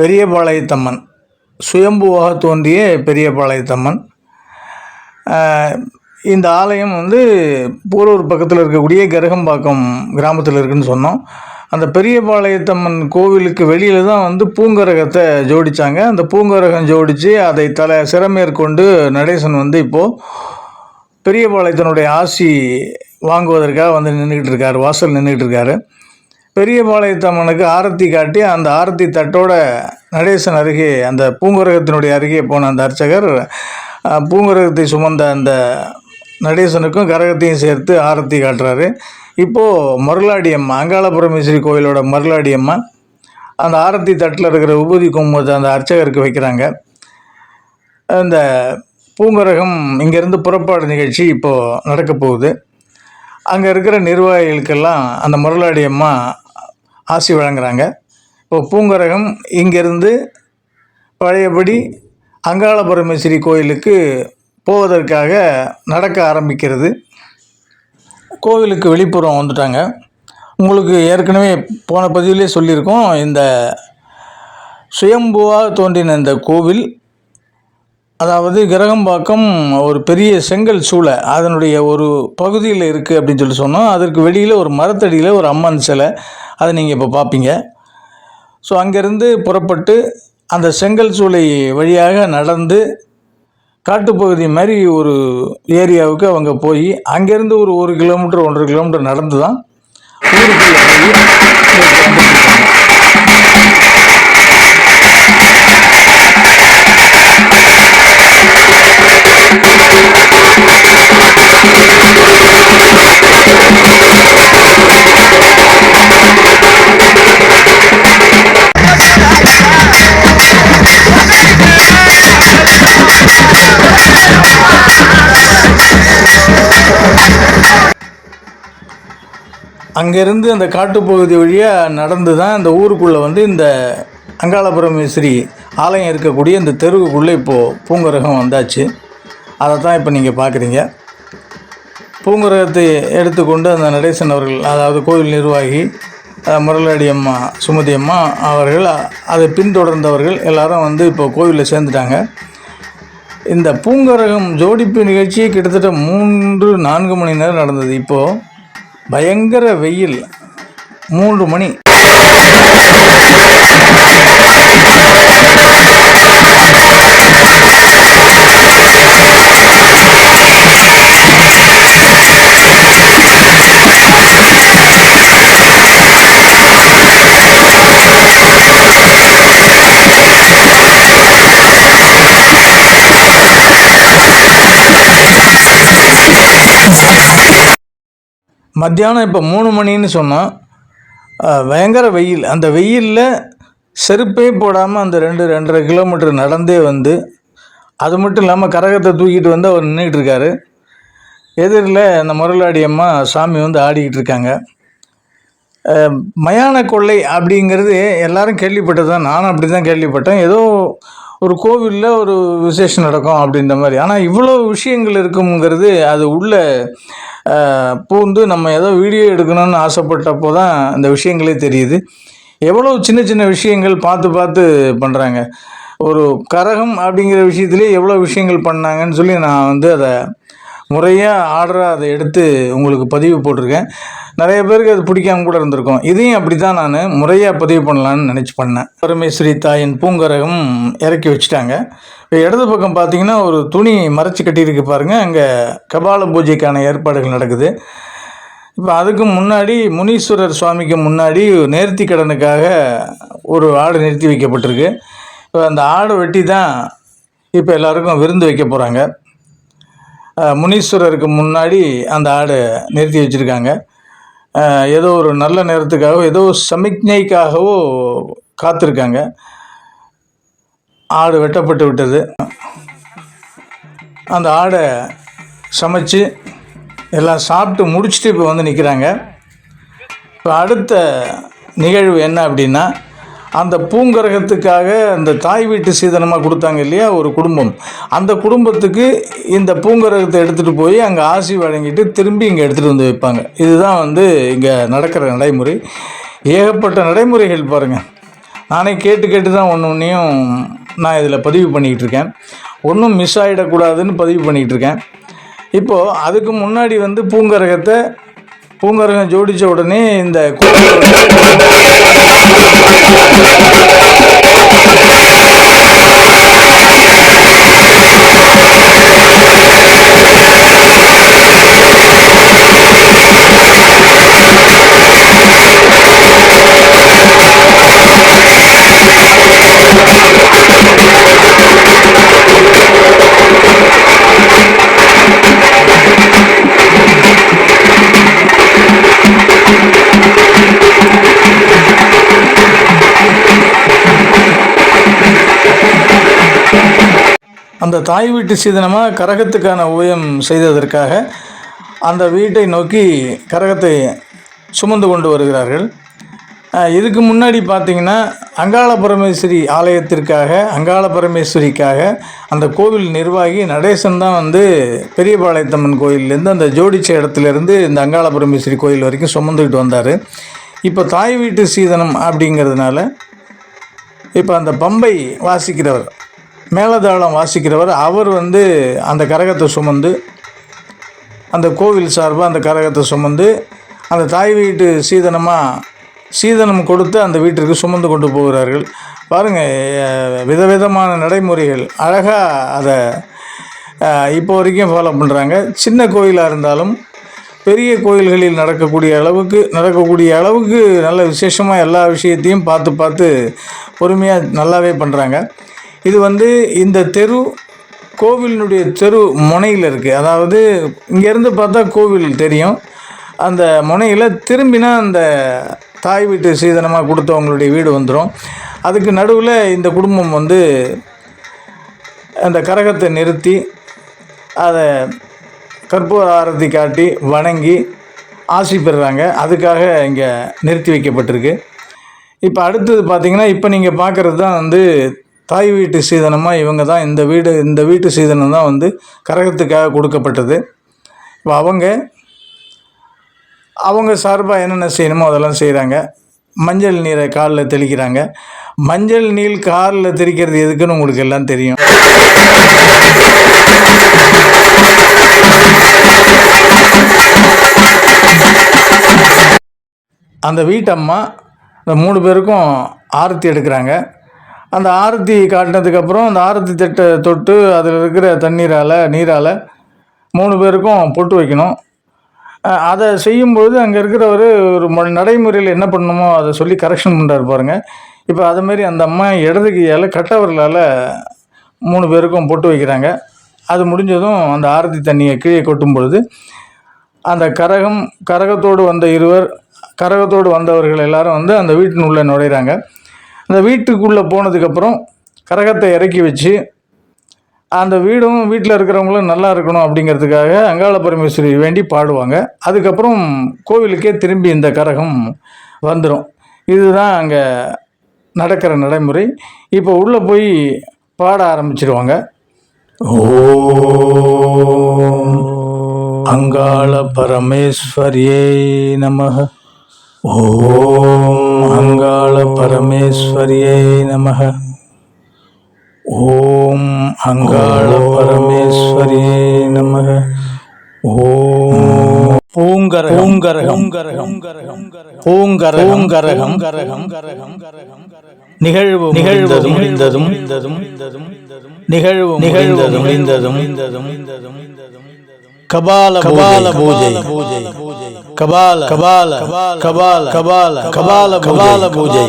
பெரியபாளையத்தம்மன். சுயம்புவாக தோன்றிய பெரியபாளையத்தம்மன். இந்த ஆலயம் வந்து போரூர் பக்கத்தில் இருக்கக்கூடிய கருகம்பாக்கம் கிராமத்தில் இருக்குன்னு சொன்னோம். அந்த பெரியபாளையத்தம்மன் கோவிலுக்கு வெளியில் தான் வந்து பூங்கரகத்தை ஜோடித்தாங்க அந்த பூங்கரகம் ஜோடித்து அதை தலை சிறமேற்கொண்டு நடேசன் வந்து இப்போது பெரியபாளையத்தினுடைய ஆசி வாங்குவதற்காக வந்து நின்றுக்கிட்டு இருக்கார் வாசல் நின்றுக்கிட்டு இருக்காரு. பெரியபாளையத்தம்மனுக்கு ஆரத்தி காட்டி அந்த ஆரத்தி தட்டோட நடேசன் அருகே அந்த பூங்குரகத்தினுடைய அருகே போன அந்த அர்ச்சகர் அஹ், பூங்குரகத்தை சுமந்த அந்த நடேசனுக்கும் கரகத்தையும் சேர்த்து ஆரத்தி காட்டுறாரு. இப்போது மருளாடி அம்மா அங்காளபுரமேஸ்வரி கோயிலோட மருளாடி அம்மா அந்த ஆரத்தி தட்டில் இருக்கிற உபதி கும்பத்தை அந்த அர்ச்சகருக்கு வைக்கிறாங்க. அந்த பூங்கரகம் இங்கேருந்து புறப்பாடு நிகழ்ச்சி இப்போது நடக்க போகுது. அங்கே இருக்கிற நிர்வாகிகளுக்கெல்லாம் அந்த முரளாடி அம்மா ஆசி வழங்குறாங்க. இப்போ பூங்கரகம் இங்கேருந்து பழையபடி அங்காள பரமேஸ்வரி கோயிலுக்கு போவதற்காக நடக்க ஆரம்பிக்கிறது. கோவிலுக்கு வெளிப்புறம் வந்துட்டாங்க. உங்களுக்கு ஏற்கனவே போன பதிவிலே சொல்லியிருக்கோம் இந்த சுயம்புவாக தோன்றின இந்த கோவில் அதாவது கிரகம்பாக்கம் ஒரு பெரிய செங்கல் சூளை அதனுடைய ஒரு பகுதியில் இருக்குது அப்படின்னு சொல்லி சொன்னோம். அதற்கு வெளியில் ஒரு மரத்தடியில் ஒரு அம்மன் சிலை. அதை நீங்கள் இப்போ பார்ப்பீங்க ஸோ அங்கேருந்து புறப்பட்டு அந்த செங்கல் சூளை வழியாக நடந்து காட்டுப்பகுதி மாதிரி ஒரு ஏரியாவுக்கு அவங்க போய் அங்கேருந்து ஒரு ஒரு கிலோமீட்டர் ஒன்றரை கிலோமீட்டர் நடந்து தான் ஊருக்குள்ளே போய் அங்கேருந்து அந்த காட்டுப்பகுதி வழியாக நடந்து தான் இந்த ஊருக்குள்ளே வந்து இந்த அங்காளபுரமேஸ்வரி ஆலயம் இருக்கக்கூடிய இந்த தெருவுக்குள்ளே இப்போது பூங்கரகம் வந்தாச்சு. அதை தான் இப்போ நீங்கள் பார்க்குறீங்க பூங்கரகத்தை எடுத்துக்கொண்டு அந்த நடேசன் அவர்கள் அதாவது கோவில் நிர்வாகி முரளாடி அம்மா சுமதி அம்மா அவர்கள் அதை பின்தொடர்ந்தவர்கள் எல்லாரும் வந்து இப்போ கோவிலில் சேர்ந்துட்டாங்க. இந்த பூங்கரகம் ஜோடிப்பு நிகழ்ச்சி கிட்டத்தட்ட மூன்று நான்கு மணி நேரம் நடந்தது. இப்போது பயங்கர வெயில் மூன்று மணி. மத்தியானம் இப்போ மூணு மணின்னு சொன்னால் பயங்கர வெயில். அந்த வெயிலில் செருப்பே போடாமல் அந்த ரெண்டு ரெண்டரை கிலோமீட்டர் நடந்தே வந்து அது மட்டும் இல்லாமல் கரகத்தை தூக்கிட்டு வந்து அவர் நின்றுக்கிட்டு இருக்காரு. எதிரில் அந்த முரளாடி அம்மா சாமி வந்து ஆடிக்கிட்டு இருக்காங்க. மயான கொள்ளை அப்படிங்கிறது எல்லாரும் கேள்விப்பட்டது தான் நானும் அப்படி தான் கேள்விப்பட்டேன். ஏதோ ஒரு கோவிலில் ஒரு விசேஷம் நடக்கும் அப்படின்ற மாதிரி. ஆனால் இவ்வளோ விஷயங்கள் இருக்குங்கிறது அது உள்ள பூந்து நம்ம ஏதோ வீடியோ எடுக்கணும்னு ஆசைப்பட்டப்போ தான் இந்த விஷயங்களே தெரியுது. எவ்வளோ சின்ன சின்ன விஷயங்கள் பார்த்து பார்த்து பண்ணுறாங்க ஒரு கரகம் அப்படிங்கிற விஷயத்துலேயே எவ்வளோ விஷயங்கள் பண்ணாங்கன்னு சொல்லி நான் வந்து அதை முறையாக ஆர்டராக அதை எடுத்து உங்களுக்கு பதிவு போட்டிருக்கேன். நிறைய பேருக்கு அது பிடிக்காம கூட இருந்திருக்கும். இதையும் அப்படி தான் நான் முறையாக பதிவு பண்ணலான்னு நினச்சி பண்ணேன். பரமேஸ்வரி தாயின் பூங்கரகம் இறக்கி வச்சுட்டாங்க. இப்போ இடது பக்கம் பார்த்தீங்கன்னா ஒரு துணி மறைச்சி கட்டியிருக்கு பாருங்கள் அங்கே கபால பூஜைக்கான ஏற்பாடுகள் நடக்குது. இப்போ அதுக்கு முன்னாடி முனீஸ்வரர் சுவாமிக்கு முன்னாடி நேர்த்தி கடனுக்காக ஒரு ஆடு நிறுத்தி வைக்கப்பட்டிருக்கு. இப்போ அந்த ஆடை வெட்டி தான் இப்போ எல்லாருக்கும் விருந்து வைக்க போகிறாங்க முனீஸ்வரருக்கு முன்னாடி அந்த ஆடை நிறுத்தி வச்சுருக்காங்க. ஏதோ ஒரு நல்ல நேரத்துக்காகவோ ஏதோ சமிக்ஞைக்காகவோ காத்திருக்காங்க. ஆடு வெட்டப்பட்டு விட்டது. அந்த ஆடை சமைச்சு எல்லாம் சாப்பிட்டு முடிச்சுட்டு இப்போ வந்து நிற்கிறாங்க இப்போ அடுத்த நிகழ்வு என்ன அப்படின்னா அந்த பூங்கரகத்துக்காக அந்த தாய் வீட்டு சீதனமாக கொடுத்தாங்க இல்லையா ஒரு குடும்பம். அந்த குடும்பத்துக்கு இந்த பூங்கரகத்தை எடுத்துகிட்டு போய் அங்கே ஆசி வழங்கிட்டு திரும்பி இங்கே எடுத்துகிட்டு வந்து வைப்பாங்க. இதுதான் வந்து இங்கே நடக்கிற நடைமுறை. ஏகப்பட்ட நடைமுறைகள் பாருங்கள் நானே கேட்டு கேட்டு தான் ஒன்று ஒன்றையும் நான் இதில் பதிவு பண்ணிக்கிட்டு இருக்கேன். ஒன்றும் மிஸ் ஆகிடக்கூடாதுன்னு பதிவு பண்ணிக்கிட்டு இருக்கேன். இப்போது அதுக்கு முன்னாடி வந்து பூங்கரகத்தை பூங்கரகம் ஜோடித்த உடனே இந்த அந்த தாய் வீட்டு சீதனமாக கரகத்துக்கான ஊயம் செய்ததற்காக அந்த வீட்டை நோக்கி கரகத்தை சுமந்து கொண்டு வருகிறார்கள். இதுக்கு முன்னாடி பார்த்திங்கன்னா அங்காள பரமேஸ்வரி ஆலயத்திற்காக அங்காள பரமேஸ்வரிக்காக அந்த கோவில் நிர்வாகி நடேசன் தான் வந்து பெரியபாளையத்தம்மன் கோயிலேருந்து அந்த ஜோடிச்ச இடத்துலேருந்து இந்த அங்காள பரமேஸ்வரி கோயில் வரைக்கும் சுமந்துக்கிட்டு வந்தார். இப்போ தாய் வீட்டு சீதனம் அப்படிங்கிறதுனால இப்போ அந்த பம்பை வாசிக்கிறவர் மேலதாளம் வாசிக்கிறவர் அவர் வந்து அந்த கரகத்தை சுமந்து அந்த கோவில் சார்பாக அந்த கரகத்தை சுமந்து அந்த தாய் வீட்டு சீதனமாக சீதனம் கொடுத்து அந்த வீட்டிற்கு சுமந்து கொண்டு போகிறார்கள். பாருங்கள் விதவிதமான நடைமுறைகள். அழகாக அதை இப்போ வரைக்கும் ஃபாலோ பண்ணுறாங்க சின்ன கோயிலாக இருந்தாலும் பெரிய கோயில்களில் நடக்கக்கூடிய அளவுக்கு நடக்கக்கூடிய அளவுக்கு நல்ல விசேஷமாக எல்லா விஷயத்தையும் பார்த்து பார்த்து பொறுமையாக நல்லாவே பண்ணுறாங்க இது வந்து இந்த தெரு கோவிலினுடைய தெரு முனையில் இருக்குது அதாவது இங்கேருந்து பார்த்தா கோவில் தெரியும். அந்த முனையில் திரும்பினா அந்த தாய் வீட்டு சீதனமாக கொடுத்தவங்களுடைய வீடு வந்துடும் அதுக்கு நடுவில் இந்த குடும்பம் வந்து அந்த கரகத்தை நிறுத்தி அதை கற்பூர ஆரத்தி காட்டி வணங்கி ஆசி பெறுறாங்க. அதுக்காக இங்கே நிறுத்தி வைக்கப்பட்டிருக்கு. இப்போ அடுத்தது பார்த்திங்கன்னா இப்போ நீங்கள் பார்க்குறது தான் வந்து தாய் வீட்டு சீதனமாக இவங்க தான் இந்த வீடு இந்த வீட்டு சீதனம் தான் வந்து கரகத்துக்காக கொடுக்கப்பட்டது. இப்போ அவங்க அவங்க சார்பாக என்னென்ன செய்யணுமோ அதெல்லாம் செய்கிறாங்க மஞ்சள் நீரை காலில் தெளிக்கிறாங்க. மஞ்சள் நீர் காலில் தெளிக்கிறது எதுக்குன்னு உங்களுக்கு எல்லாம் தெரியும். அந்த வீட்டம்மா இந்த மூணு பேருக்கும் ஆரத்தி எடுக்கிறாங்க. அந்த ஆரத்தி காட்டினதுக்கப்புறம் அந்த ஆரத்தி தட்டை தொட்டு அதில் இருக்கிற தண்ணீரால் நீரால் மூணு பேருக்கும் பொட்டு வைக்கணும். அதை செய்யும்போது அங்கே இருக்கிறவர் ஒரு மொ- நடைமுறையில் என்ன பண்ணணுமோ அதை சொல்லி கரெக்ஷன் பண்ணுறாரு பாருங்கள் இப்போ அதுமாரி அந்த அம்மா இடது கையால் கட்டவர்களால் மூணு பேருக்கும் பொட்டு வைக்கிறாங்க. அது முடிஞ்சதும் அந்த ஆரத்தி தண்ணியை கீழே கொட்டும் பொழுது அந்த கரகம் கரகத்தோடு வந்த இருவர் கரகத்தோடு வந்தவர்கள் எல்லாரும் வந்து அந்த வீட்டின் உள்ளே நுழையிறாங்க. அந்த வீட்டுக்குள்ளே போனதுக்கப்புறம் கரகத்தை இறக்கி வச்சு அந்த வீடும் வீட்டில் இருக்கிறவங்களும் நல்லா இருக்கணும் அப்படிங்கிறதுக்காக அங்காள பரமேஸ்வரி வேண்டி பாடுவாங்க. அதுக்கப்புறம் கோவிலுக்கே திரும்பி இந்த கரகம் வந்துடும் இதுதான் அங்கே நடக்கிற நடைமுறை. இப்போ உள்ளே போய் பாட ஆரம்பிச்சிடுவாங்க ஓ அங்காள பரமேஸ்வரியே நமக ஓம் அங்காள பரமேஸ்வரியே நமः ஓம் அங்காள பரமேஸ்வரியே நமः ஓம் பூங்கர பூங்கரகம். பூங்கர பூங்கரகம். கரகம் நிகழ்வு நிகழ்வு முடிந்ததும் நிகழ்வு நிகழ்வு முடிந்ததும் கபால கபால பூஜை. பூஜை. கபால கபால கபால கபால கபால கபால பூஜை.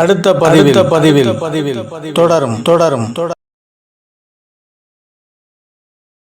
அடுத்த பதிவில் பதிவில் பதிவில் தொடரும் தொடரும். தொடர்